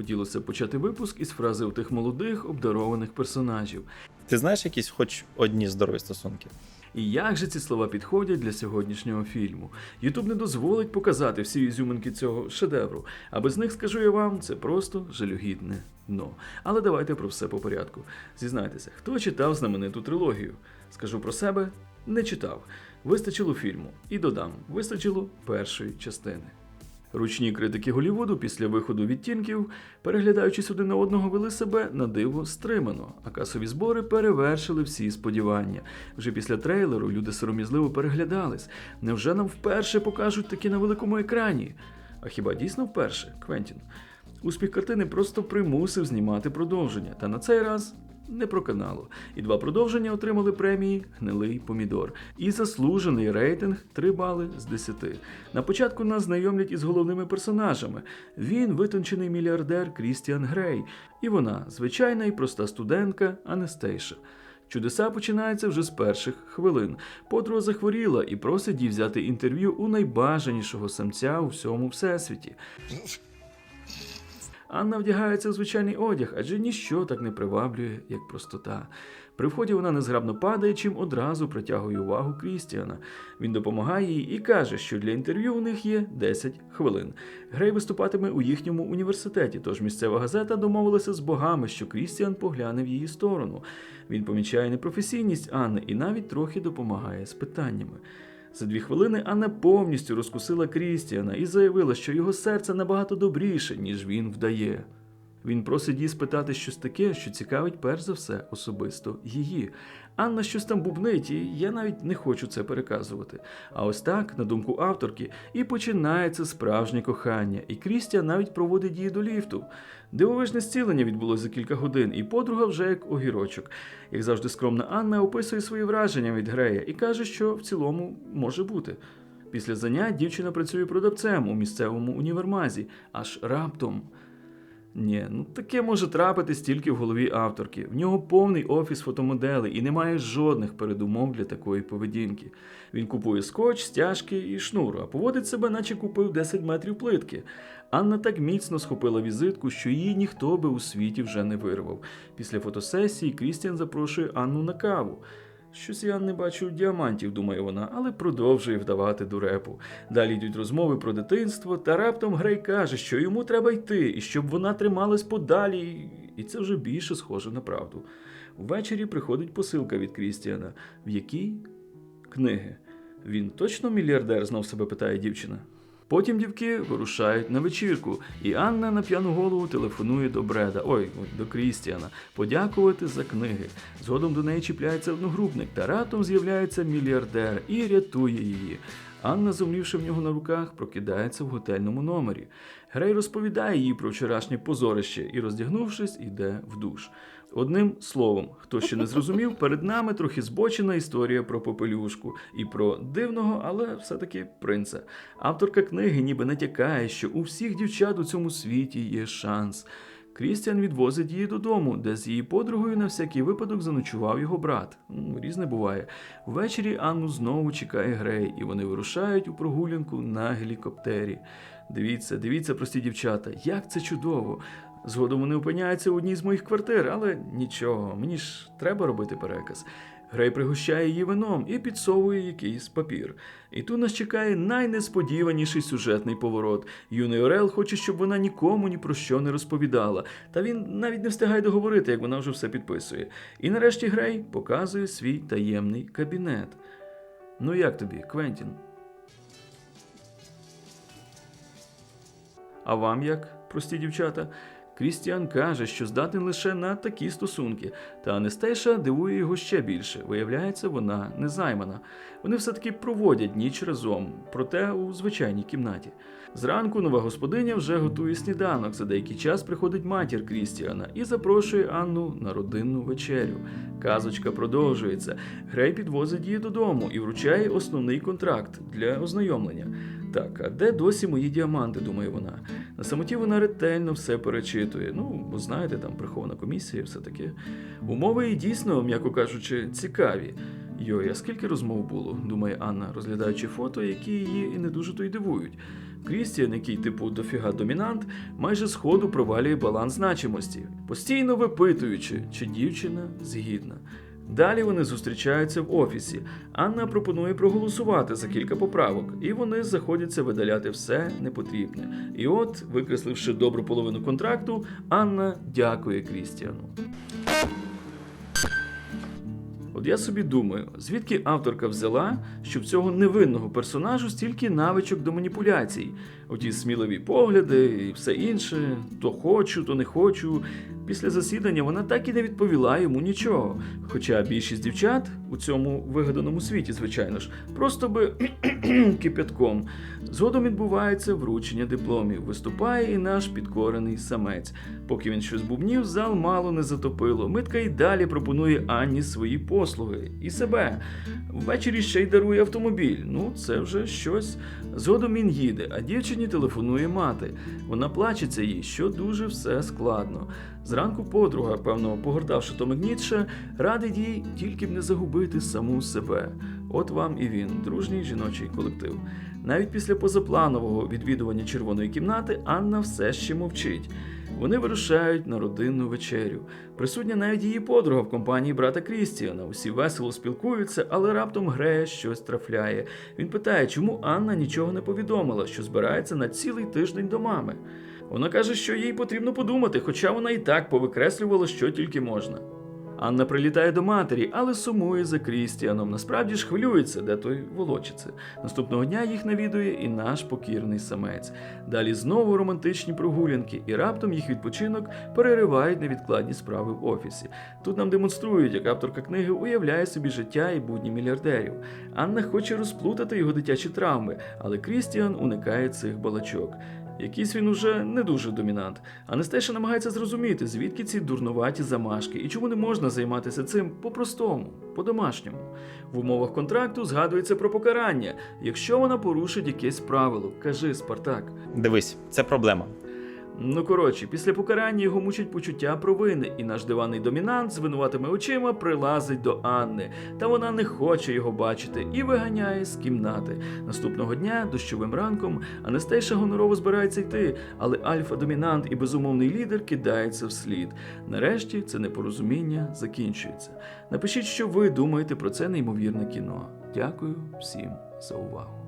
Хотілося почати випуск із фрази у тих молодих, обдарованих персонажів. Ти знаєш якісь хоч одні здорові стосунки? І як же ці слова підходять для сьогоднішнього фільму? Ютуб не дозволить показати всі ізюминки цього шедевру, а без них скажу я вам, це просто жалюгідне дно. Але давайте про все по порядку. Зізнайтеся, хто читав знамениту трилогію? Скажу про себе, не читав. Вистачило фільму. І додам, вистачило першої частини. Ручні критики Голівуду після виходу відтінків, переглядаючись один на одного, вели себе на диво стримано, а касові збори перевершили всі сподівання. Вже після трейлеру люди сором'язливо переглядались. Невже нам вперше покажуть таке на великому екрані? А хіба дійсно вперше, Квентін? Успіх картини просто примусив знімати продовження, та на цей раз не проканало. І два продовження отримали премії Гнилий помідор і заслужений рейтинг 3 бали з 10. На початку нас знайомлять із головними персонажами. Він витончений мільярдер Крістіан Грей, і вона звичайна і проста студентка Анестейша. Чудеса починаються вже з перших хвилин. Подруга захворіла і просить її взяти інтерв'ю у найбажанішого самця у всьому всесвіті. Анна вдягається у звичайний одяг, адже ніщо так не приваблює, як простота. При вході вона незграбно падає, чим одразу притягує увагу Крістіана. Він допомагає їй і каже, що для інтерв'ю у них є 10 хвилин. Грей виступатиме у їхньому університеті, тож місцева газета домовилася з богами, що Крістіан погляне в її сторону. Він помічає непрофесійність Анни і навіть трохи допомагає з питаннями. За дві хвилини Анна повністю розкусила Крістіана і заявила, що його серце набагато добріше, ніж він вдає. Він просить її спитати щось таке, що цікавить перш за все особисто її. Анна щось там бубнить, і я навіть не хочу це переказувати. А ось так, на думку авторки, і починається справжнє кохання, і Крістіан навіть проводить її до ліфту. Дивовижне зцілення відбулося за кілька годин, і подруга вже як огірочок. Як завжди, скромна Анна описує свої враження від Грея і каже, що в цілому може бути. Після занять дівчина працює продавцем у місцевому універмазі, аж раптом. Ні, ну таке може трапитись тільки в голові авторки. В нього повний офіс фотомоделей і немає жодних передумов для такої поведінки. Він купує скотч, стяжки і шнур, а поводить себе, наче купив 10 метрів плитки. Анна так міцно схопила візитку, що її ніхто би у світі вже не вирвав. Після фотосесії Крістіан запрошує Анну на каву. Щось я не бачу діамантів, думає вона, але продовжує вдавати дурепу. Далі йдуть розмови про дитинство, та раптом Грей каже, що йому треба йти, і щоб вона трималась подалі, і це вже більше схоже на правду. Ввечері приходить посилка від Крістіана, в якій книги. Він точно мільярдер, знов себе питає дівчина. Потім дівки вирушають на вечірку, і Анна на п'яну голову телефонує до Бреда, ой, до Крістіана, подякувати за книги. Згодом до неї чіпляється одногрупник, та раптом з'являється мільярдер і рятує її. Анна, зумлівши в нього на руках, прокидається в готельному номері. Грей розповідає їй про вчорашнє позорище і, роздягнувшись, іде в душ. Одним словом, хто ще не зрозумів, перед нами трохи збочена історія про попелюшку і про дивного, але все-таки принца. Авторка книги ніби натякає, що у всіх дівчат у цьому світі є шанс. Крістіан відвозить її додому, де з її подругою на всякий випадок заночував його брат. Різне буває. Ввечері Анну знову чекає Грей, і вони вирушають у прогулянку на гелікоптері. Дивіться, дивіться, прості дівчата, як це чудово. Згодом вони опиняються в одній з моїх квартир, але нічого, мені ж треба робити переказ. Грей пригощає її вином і підсовує якийсь папір. І тут нас чекає найнесподіваніший сюжетний поворот. Юний Орел хоче, щоб вона нікому ні про що не розповідала, та він навіть не встигає договорити, як вона вже все підписує. І нарешті Грей показує свій таємний кабінет. Ну як тобі, Квентін? А вам як, прості дівчата? Крістіан каже, що здатен лише на такі стосунки, та Анестейша дивує його ще більше. Виявляється, вона незаймана. Вони все-таки проводять ніч разом, проте у звичайній кімнаті. Зранку нова господиня вже готує сніданок. За деякий час приходить матір Крістіана і запрошує Анну на родинну вечерю. Казочка продовжується. Грей підвозить її додому і вручає основний контракт для ознайомлення. Так, а де досі мої діаманти, думає вона. На самоті вона ретельно все перечитує. Ну, знаєте, там прихована комісія і все таке. Умови і дійсно, м'яко кажучи, цікаві. Йой, а скільки розмов було, думає Анна, розглядаючи фото, які її і не дуже то й дивують. Крістіан, який типу дофіга домінант, майже сходу провалює баланс значимості, постійно випитуючи, чи дівчина згідна. Далі вони зустрічаються в офісі. Анна пропонує проголосувати за кілька поправок, і вони заходяться видаляти все непотрібне. І от, викресливши добру половину контракту, Анна дякує Крістіану. От я собі думаю, звідки авторка взяла, що в цього невинного персонажу стільки навичок до маніпуляцій, оті сміливі погляди і все інше, то хочу, то не хочу. Після засідання вона так і не відповіла йому нічого. Хоча більшість дівчат у цьому вигаданому світі, звичайно ж, просто би кипятком. Згодом відбувається вручення дипломів. Виступає і наш підкорений самець. Поки він щось бубнів, зал мало не затопило. Митка й далі пропонує Анні свої послуги і себе. Ввечері ще й дарує автомобіль. Ну, це вже щось. Згодом він їде, а дівчині телефонує мати. Вона плачеться їй, що дуже все складно. Зранку подруга, певно, погортавши Томик магнітше, радить їй тільки б не загубити саму себе. От вам і він, дружній жіночий колектив. Навіть після позапланового відвідування червоної кімнати Анна все ще мовчить. Вони вирушають на родинну вечерю. Присутня навіть її подруга в компанії брата Крістіана. Усі весело спілкуються, але раптом Грея щось трафляє. Він питає, чому Анна нічого не повідомила, що збирається на цілий тиждень до мами. Вона каже, що їй потрібно подумати, хоча вона і так повикреслювала, що тільки можна. Анна прилітає до матері, але сумує за Крістіаном. Насправді ж хвилюється, де той волочиться. Наступного дня їх навідує і наш покірний самець. Далі знову романтичні прогулянки, і раптом їх відпочинок переривають невідкладні справи в офісі. Тут нам демонструють, як авторка книги уявляє собі життя і будні мільярдерів. Анна хоче розплутати його дитячі травми, але Крістіан уникає цих балачок. Якийсь він уже не дуже домінант. Анестейша намагається зрозуміти, звідки ці дурнуваті замашки і чому не можна займатися цим по-простому, по-домашньому. В умовах контракту згадується про покарання, якщо вона порушить якесь правило. Кажи, Спартак. Дивись, це проблема. Ну коротше, після покарання його мучить почуття провини, і наш диванний домінант з винуватими очима прилазить до Анни, та вона не хоче його бачити і виганяє з кімнати. Наступного дня, дощовим ранком, Анастейша гонорово збирається йти, але альфа-домінант і безумовний лідер кидається вслід. Нарешті це непорозуміння закінчується. Напишіть, що ви думаєте про це неймовірне кіно. Дякую всім за увагу.